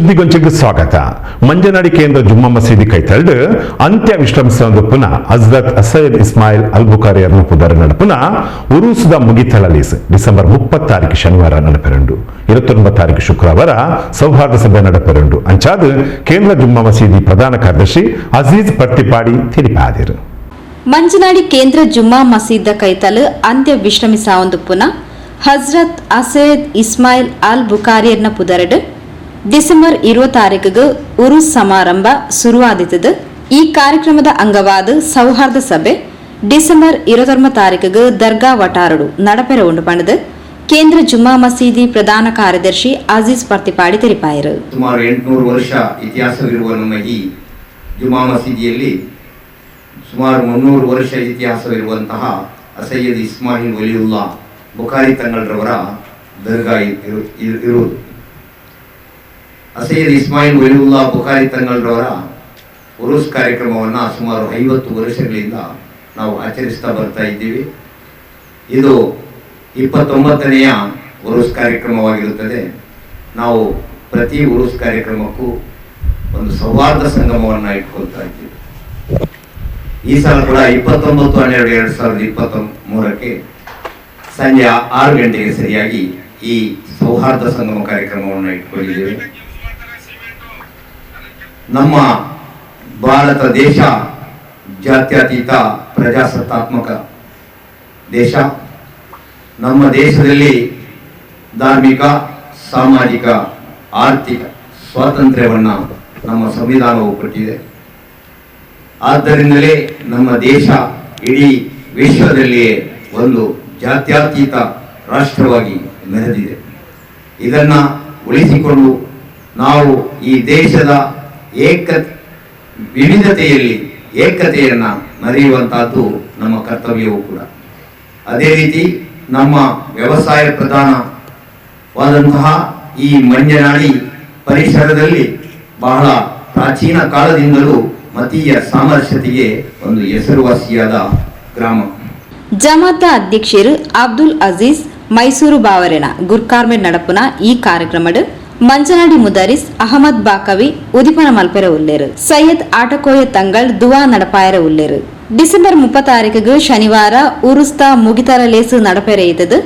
ಸುದ್ದಿಗೊಂಚಿಗೆ ಸ್ವಾಗತ. ಮಂಜನಾಡಿ ಕೇಂದ್ರ ಜುಮ್ಮಾ ಮಸೀದಿ ಕೈತಲ್ಡ್ ಅಂತ್ಯ ವಿಶ್ರಮಿಸಿದ ಪುನಃ ಹಜರತ್ ಅಸೈದ್ ಇಸ್ಮಾಯಿಲ್ ಅಲ್ ಬುಖಾರಿ ಅರ್ನ ನಡಪುನ ಉರುಸುದ ಡಿಸೆಂಬರ್ ಮುಪ್ಪತ್ತಾರಿಗೆ ಶನಿವಾರ ನಡಪೆರಂಡು ಇರತ್ತೊಂಬತ್ತು ತಾರೀಕು ಶುಕ್ರವಾರ ಸೌಹಾರ್ದ ಸಭೆ ನಡಪೆರಂಡು. ಅಂಚಾದ ಕೇಂದ್ರ ಜುಮ್ಮಾ ಮಸೀದಿ ಪ್ರಧಾನ ಕಾರ್ಯದರ್ಶಿ ಅಜೀಜ್ ಪರ್ತಿಪಾಡಿ ತಿಳಿಪಾದಿರು. ಮಂಜನಾಡಿ ಕೇಂದ್ರ ಜುಮ್ಮಾ ಮಸೀದ ಕೈತಲ್ ಅಂತ್ಯ ವಿಶ್ರಮಿಸಾವೊಂದು ಪುನಃ ಹಜ್ರತ್ ಅಸೈದ್ ಇಸ್ಮಾಯಿಲ್ ಅಲ್ ಬುಖಾರಿಯರ್ನ ಪುದರಡು ಡಿಸೆಂಬರ್ ಇರುವ ತಾರೀಕಿಗೆ ಉರು ಸಮಾರಂಭ ಶುರುವಾದಿತದು. ಈ ಕಾರ್ಯಕ್ರಮದ ಅಂಗವಾದ ಸೌಹಾರ್ದ ಸಭೆ ಡಿಸೆಂಬರ್ ಇರವತ್ತೊಂಬ ತಾರೀಕಿಗೆ ದರ್ಗಾ ವಟಾರಡು ನಡಪೆರ ಉಂಡು ಪಣದು ಕೇಂದ್ರ ಜುಮ್ಮಾ ಮಸೀದಿ ಪ್ರಧಾನ ಕಾರ್ಯದರ್ಶಿ ಅಜೀಜ್ ಪರ್ತಿಪಾಡಿ ತಿಳಿಪಾಯರು. ಸುಮಾರು ಎಂಟುನೂರು ವರ್ಷ ಇತಿಹಾಸವಿರುವ ನಮ್ಮ ಈ ಜುಮಾ ಮಸೀದಿಯಲ್ಲಿ ಸುಮಾರು ಮುನ್ನೂರು ವರ್ಷ ಇತಿಹಾಸವಿರುವಂತಹ ಅಸಯ್ಯದ್ ಇಸ್ಮಾಯಿಲ್ ವಲಿಯುಲ್ಲಾ ಬುಖಾರಿ ತಂಗಳ್ರವರ ದರ್ಗಾ ಇರು- ಇರು- ಇರುವುದು. ಅಸಯ್ಯದ್ ಇಸ್ಮಾಯಿಲ್ ವಲಿಯುಲ್ಲಾ ಬುಖಾರಿ ತಂಗಳ್ರವರ ಉರುಸ್ ಕಾರ್ಯಕ್ರಮವನ್ನು ಸುಮಾರು ಐವತ್ತು ವರ್ಷಗಳಿಂದ ನಾವು ಆಚರಿಸ್ತಾ ಬರ್ತಾ ಇದ್ದೀವಿ. ಇದು ಇಪ್ಪತ್ತೊಂಬತ್ತನೆಯ ಉರುಸ್ ಕಾರ್ಯಕ್ರಮವಾಗಿರುತ್ತದೆ. ನಾವು ಪ್ರತಿ ಉರುಸ್ ಕಾರ್ಯಕ್ರಮಕ್ಕೂ ಒಂದು ಸೌಹಾರ್ದ ಸಂಗಮವನ್ನು ಇಟ್ಕೊಳ್ತಾ ಇದ್ದೀವಿ. ಈ ಸಲ ಕೂಡ ಇಪ್ಪತ್ತೊಂಬತ್ತು, ಹನ್ನೆರಡು, ಎರಡು ಸಾವಿರದ ಇಪ್ಪತ್ತ ಮೂರಕ್ಕೆ ಸಂಜೆ ಆರು ಗಂಟೆಗೆ ಸರಿಯಾಗಿ ಈ ಸೌಹಾರ್ದ ಸಂಗಮ ಕಾರ್ಯಕ್ರಮವನ್ನು ಇಟ್ಕೊಂಡಿದ್ದೇವೆ. ನಮ್ಮ ಭಾರತ ದೇಶ ಜಾತ್ಯತೀತ ಪ್ರಜಾಸತ್ತಾತ್ಮಕ ದೇಶ. ನಮ್ಮ ದೇಶದಲ್ಲಿ ಧಾರ್ಮಿಕ, ಸಾಮಾಜಿಕ, ಆರ್ಥಿಕ ಸ್ವಾತಂತ್ರ್ಯವನ್ನು ನಮ್ಮ ಸಂವಿಧಾನವು ಕೊಟ್ಟಿದೆ. ಆದ್ದರಿಂದಲೇ ನಮ್ಮ ದೇಶ ಇಡೀ ವಿಶ್ವದಲ್ಲಿಯೇ ಒಂದು ಜಾತ್ಯತೀತ ರಾಷ್ಟ್ರವಾಗಿ ಮೆರೆದಿದೆ. ಇದನ್ನು ಉಳಿಸಿಕೊಂಡು ನಾವು ಈ ದೇಶದ ಏಕ ವಿವಿಧತೆಯಲ್ಲಿ ಏಕತೆಯನ್ನು ಮರೆಯುವಂತಹದ್ದು ನಮ್ಮ ಕರ್ತವ್ಯವೂ ಕೂಡ. ಅದೇ ರೀತಿ ನಮ್ಮ ವ್ಯವಸಾಯ ಪ್ರಧಾನವಾದಂತಹ ಈ ಮಂಜನಾಡಿ ಪರಿಸರದಲ್ಲಿ ಬಹಳ ಪ್ರಾಚೀನ ಕಾಲದಿಂದಲೂ ಮತೀಯ ಸಾಮರಸ್ಯತೆಗೆ ಒಂದು ಹೆಸರುವಾಸಿಯಾದ ಗ್ರಾಮ. ಜಮಾತ ಅಧ್ಯಕ್ಷರು ಅಬ್ದುಲ್ ಅಜೀಜ್ ಮೈಸೂರು ಬಾವರೇನ ಗುರ್ಕಾರ್ಮೆ ನಡಪುನ ಈ ಕಾರ್ಯಕ್ರಮಡು ಮಂಜನಾಡಿ ಮುದಾರಿಸ್, ಅಹಮದ್ ಬಾಕವಿ, ಉದಿಪನ ಮಲ್ಪೆರ ಉಲ್ಲೇರು. ಸೈಯದ್ ಆಟಕೋಯ ತಂಗಳ್, ದುವಾ ನಡಪಾಯರ ಉಲ್ಲೇರು. ಡಿಸೆಂಬರ್ ಮುಪ್ಪತ್ತಾರೀಕಿಗೆ ಶನಿವಾರ ಉರುಸ್ತಾ ಮುಗಿತರ ಲೇಸು ನಡಪೆರ ಇದ್ದದು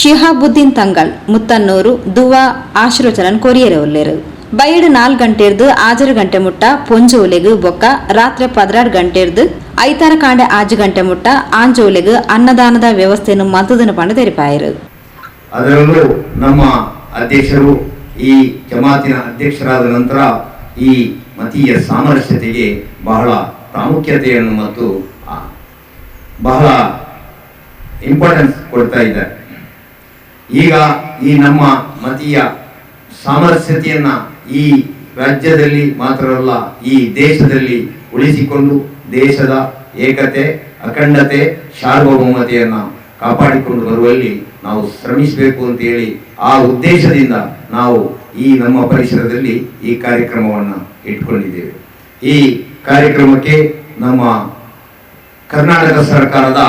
ಶಿಹಾಬುದ್ದೀನ್ ತಂಗಳ್, ಮುತ್ತನ್ನೂರು, ದುವಾ, ಆಶೀರ್ವಚನನ್ ಕೊರಿಯರ ಉಲ್ಲೇರು. ಬೈಡ್ ನಾಲ್ ಗಂಟೆರ್ದು ಆಜರು ಗಂಟೆ ಮುಟ್ಟ ಪೊಂಜು ಒಲೆಗು ಬೊಕ್ಕ, ರಾತ್ರಿ ಪದ್ರಾಡ್ ಗಂಟೆರ್ದು ಐತಾರ ಕಾಂಡೆ ಆಜು ಗಂಟೆ ಮುಟ್ಟ ಆಂಜು ಒಲೆಗು ಅನ್ನದಾನದ ವ್ಯವಸ್ಥೆಯನ್ನು ಮತದನ ಪಂಡ ತೆರಿಪಾಯರು. ಅದರಲ್ಲೂ ನಮ್ಮ ಅಧ್ಯಕ್ಷರು ಈ ಜಮಾತಿನ ಅಧ್ಯಕ್ಷರಾದ ನಂತರ ಈ ಮತೀಯ ಸಾಮರಸ್ಯತೆಗೆ ಬಹಳ ಪ್ರಾಮುಖ್ಯತೆಯನ್ನು ಮತ್ತು ಬಹಳ ಇಂಪಾರ್ಟೆನ್ಸ್ ಕೊಡ್ತಾ ಇದ್ದಾರೆ. ಈಗ ಈ ನಮ್ಮ ಮತೀಯ ಸಾಮರಸ್ಯತೆಯನ್ನು ಈ ರಾಜ್ಯದಲ್ಲಿ ಮಾತ್ರವಲ್ಲ, ಈ ದೇಶದಲ್ಲಿ ಉಳಿಸಿಕೊಂಡು ದೇಶದ ಏಕತೆ, ಅಖಂಡತೆ, ಸಾರ್ವಭೌಮತೆಯನ್ನು ಕಾಪಾಡಿಕೊಂಡು ಬರುವಲ್ಲಿ ನಾವು ಶ್ರಮಿಸಬೇಕು ಅಂತ ಹೇಳಿ ಆ ಉದ್ದೇಶದಿಂದ ನಾವು ಈ ನಮ್ಮ ಪರಿಸರದಲ್ಲಿ ಈ ಕಾರ್ಯಕ್ರಮವನ್ನು ಇಟ್ಕೊಂಡಿದ್ದೇವೆ. ಈ ಕಾರ್ಯಕ್ರಮಕ್ಕೆ ನಮ್ಮ ಕರ್ನಾಟಕ ಸರ್ಕಾರದ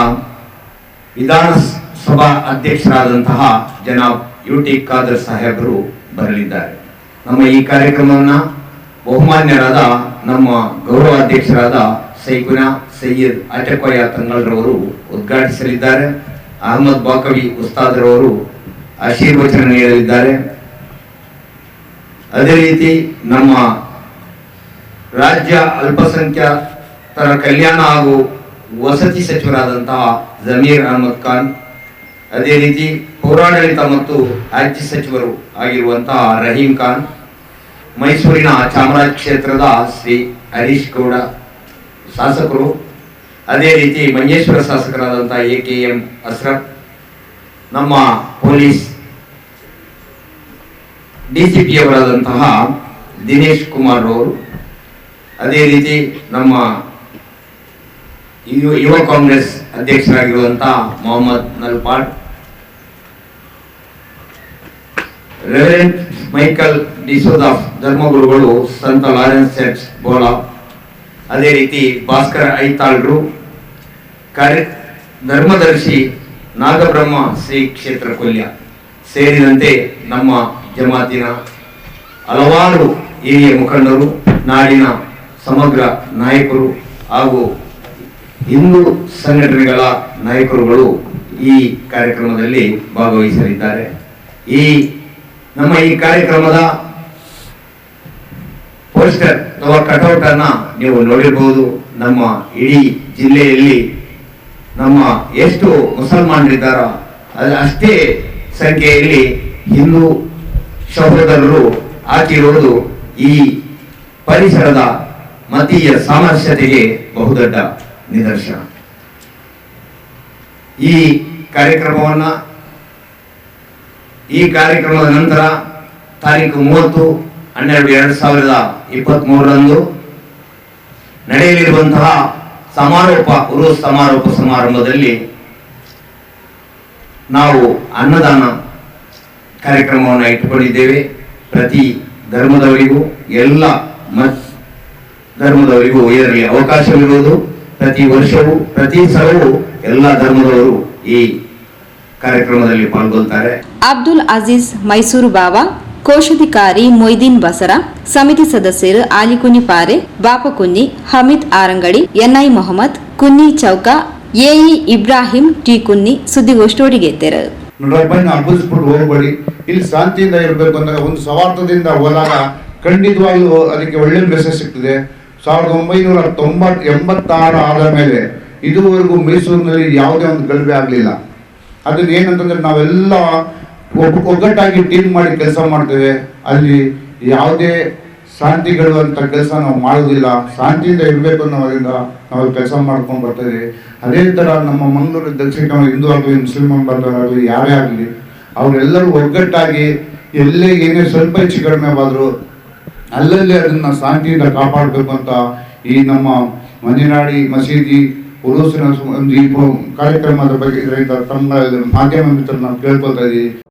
ವಿಧಾನಸಭಾ ಅಧ್ಯಕ್ಷರಾದಂತಹ ಜನಾಬ್ ಯು ಟಿ ಖಾದರ್ ಸಾಹೇಬರು ಬರಲಿದ್ದಾರೆ. ನಮ್ಮ ಈ ಕಾರ್ಯಕ್ರಮವನ್ನು ಬಹುಮಾನ್ಯರಾದ ನಮ್ಮ ಗೌರವ ಅಧ್ಯಕ್ಷರಾದ ಸೈಕುನಾ ಸೈಯದ್ ಅಟಕೋಯ ತಂಗಳರವರು ಉದ್ಘಾಟಿಸಲಿದ್ದಾರೆ. ಅಹಮದ್ ಬಾಕವಿ ಉಸ್ತಾದ್ರವರು ಆಶೀರ್ವಚನ ನೀಡಲಿದ್ದಾರೆ. ಅದೇ ರೀತಿ ನಮ್ಮ ರಾಜ್ಯ ಅಲ್ಪಸಂಖ್ಯಾತರ ಕಲ್ಯಾಣ ಹಾಗೂ ವಸತಿ ಸಚಿವರಾದಂತಹ ಜಮೀರ್ ಅಹಮದ್ ಖಾನ್, ಅದೇ ರೀತಿ ಪೌರಾಡಳಿತ ಮತ್ತು ರಾಜ್ಯ ಸಚಿವರು ಆಗಿರುವಂತಹ ರಹೀಂ ಖಾನ್, ಮೈಸೂರಿನ ಚಾಮರಾಜ ಕ್ಷೇತ್ರದ ಶ್ರೀ ಹರೀಶ್ ಗೌಡ ಶಾಸಕರು ಅದೇ ರೀತಿ ಮಂಜೇಶ್ವರ ಶಾಸಕರಾದಂಥ ಎ ಕೆ ಎಂ ಅಸ್ರಫ್, ನಮ್ಮ ಪೊಲೀಸ್ ಡಿಸಿಪಿ ಅವರಾದಂತಹ ದಿನೇಶ್ ಕುಮಾರ್ ಅವರು ಅದೇ ರೀತಿ ನಮ್ಮ ಯುವ ಕಾಂಗ್ರೆಸ್ ಅಧ್ಯಕ್ಷರಾಗಿರುವಂತಹ ಮೊಹಮ್ಮದ್ ನಲ್ಪಾಡ್ ರೆವರೆಂಟ್ ಮೈಕಲ್ ಡಿಸೋದ ಧರ್ಮಗುರುಗಳು ಸಂತ ಲಾರೆನ್ಸ್ ಸೆಟ್ಸ್ ಬೋಳ ಅದೇ ರೀತಿ ಭಾಸ್ಕರ ಐತಾಳ್ರು ಕಾರ್ಯ ಧರ್ಮದರ್ಶಿ ನಾಗಬ್ರಹ್ಮ ಶ್ರೀ ಕ್ಷೇತ್ರ ಕೊಲ್ಯ ಸೇರಿದಂತೆ ನಮ್ಮ ಜಮಾತಿನ ಹಲವಾರು ಹಿರಿಯ ಮುಖಂಡರು, ನಾಡಿನ ಸಮಗ್ರ ನಾಯಕರು ಹಾಗೂ ಹಿಂದೂ ಸಂಘಟನೆಗಳ ನಾಯಕರುಗಳು ಈ ಕಾರ್ಯಕ್ರಮದಲ್ಲಿ ಭಾಗವಹಿಸಲಿದ್ದಾರೆ. ಈ ನಮ್ಮ ಈ ಕಾರ್ಯಕ್ರಮದ ಪೋಸ್ಟರ್ ಅಥವಾ ಕಟೌಟ್ ಅನ್ನ ನೀವು ನೋಡಿರಬಹುದು ನಮ್ಮ ಇಡೀ ಜಿಲ್ಲೆಯಲ್ಲಿ ನಮ್ಮ ಎಷ್ಟು ಮುಸಲ್ಮಾನರಿದ್ದಾರೋ ಅಷ್ಟೇ ಸಂಖ್ಯೆಯಲ್ಲಿ ಹಿಂದೂ ಸಹೋದರರು ಹಾಕಿರುವುದು ಈ ಪರಿಸರದ ಮತೀಯ ಸಾಮರಸ್ಯತೆಗೆ ಬಹುದೊಡ್ಡ ನಿದರ್ಶನ. ಈ ಕಾರ್ಯಕ್ರಮವನ್ನ ಈ ಕಾರ್ಯಕ್ರಮದ ನಂತರ ತಾರೀಕು ಮೂವತ್ತು ಹನ್ನೆರಡು, ಎರಡು ಸಾವಿರದ ಇಪ್ಪತ್ತ್ ಮೂರರಂದು ನಡೆಯಲಿರುವಂತಹ ಸಮಾರೋಪ, ಉರುಸ್ ಸಮಾರೋಪ ಸಮಾರಂಭದಲ್ಲಿ ನಾವು ಅನ್ನದಾನ ಕಾರ್ಯಕ್ರಮವನ್ನು ಇಟ್ಟುಕೊಂಡಿದ್ದೇವೆ. ಪ್ರತಿ ಧರ್ಮದವರಿಗೂ, ಎಲ್ಲ ಮತ್ ಧರ್ಮದವರಿಗೂ ಇದರಲ್ಲಿ ಅವಕಾಶವಿರುವುದು. ಪ್ರತಿ ವರ್ಷವೂ, ಪ್ರತಿ ಸಲವೂ ಎಲ್ಲ ಧರ್ಮದವರು ಈ ಕಾರ್ಯಕ್ರಮದಲ್ಲಿ ಪಾಲ್ಗೊಳ್ತಾರೆ. ಅಬ್ದುಲ್ ಅಜೀಜ್ ಮೈಸೂರು ಬಾವ ಕೋಶಾಧಿಕಾರಿ ಮೊಯ್ದೀನ್ ಬಸರ, ಸಮಿತಿ ಸದಸ್ಯರು Alikunhi Pare, Bapakunhi, Hameed Arangadi, NI Mohammed, Kunhi Chowka, AE Ibrahim T Kunhi ಸುದ್ದಿಗೋಷ್ಠಿಯೊಡಿಗೆ ಎತ್ತರು ನೋಡಬ್ಬನ ಹಬ್ಬಸ್ಬಿಟ್ಟು ಹೋಗ್ಬೇಡಿ. ಇಲ್ಲಿ ಶಾಂತಿಯಿಂದ ಇರಬೇಕು ಅಂದಾಗ ಒಂದು ಸವಾರ್ಥದಿಂದ ಹೋದಾಗ ಖಂಡಿತವಾಗ್ಲೂ ಅದಕ್ಕೆ ಒಳ್ಳೆ ಮೆಸೇಜ್ ಸಿಗ್ತದೆ. ಸಾವಿರದ ಒಂಬೈನೂರ ತೊಂಬತ್, ಎಂಬತ್ತಾರು ಆದ ಮೇಲೆ ಇದುವರೆಗೂ ಮೈಸೂರಿನಲ್ಲಿ ಯಾವುದೇ ಒಂದು ಗಲಭೆ ಆಗಲಿಲ್ಲ. ಅದನ್ನ ಏನಂತಂದ್ರೆ ನಾವೆಲ್ಲ ಒಗ್ಗಟ್ಟಾಗಿ ಟೀಮ್ ಮಾಡಿ ಕೆಲಸ ಮಾಡ್ತೇವೆ, ಅಲ್ಲಿ ಯಾವುದೇ ಶಾಂತಿಗಳು ಅಂತ ಕೆಲಸ ನಾವು ಮಾಡೋದಿಲ್ಲ ಶಾಂತಿಯಿಂದ ಇರಬೇಕು ಅನ್ನೋದ್ರಿಂದ ನಾವು ಕೆಲಸ ಮಾಡ್ಕೊಂಡು ಬರ್ತೀವಿ. ಅದೇ ಥರ ನಮ್ಮ ಮಂಗಳೂರು ದಕ್ಷಿಣ ಕನ್ನಡ ಹಿಂದೂ ಆಗಲಿ, ಮುಸ್ಲಿಂ ಬಂದವರಾಗಲಿ, ಯಾರೇ ಆಗಲಿ, ಅವರೆಲ್ಲರೂ ಒಗ್ಗಟ್ಟಾಗಿ ಎಲ್ಲೇ ಏನೇ ಸ್ವಲ್ಪ ಹೆಚ್ಚು ಕಡಿಮೆ ಆದರೂ ಅಲ್ಲಲ್ಲಿ ಅದನ್ನ ಶಾಂತಿಯಿಂದ ಕಾಪಾಡಬೇಕು ಅಂತ ಈ ನಮ್ಮ ಮಂಜಿನಾಡಿ ಮಸೀದಿ ಉರುಸಿನ ಒಂದು ಈ ಕಾರ್ಯಕ್ರಮದ ಬಗ್ಗೆ ಇದರಿಂದ ತಮ್ಮ ಮಾಧ್ಯಮ ಮಿತ್ರರನ್ನ ಕೇಳ್ಕೊಳ್ತಾ ಇದ್ದೀವಿ.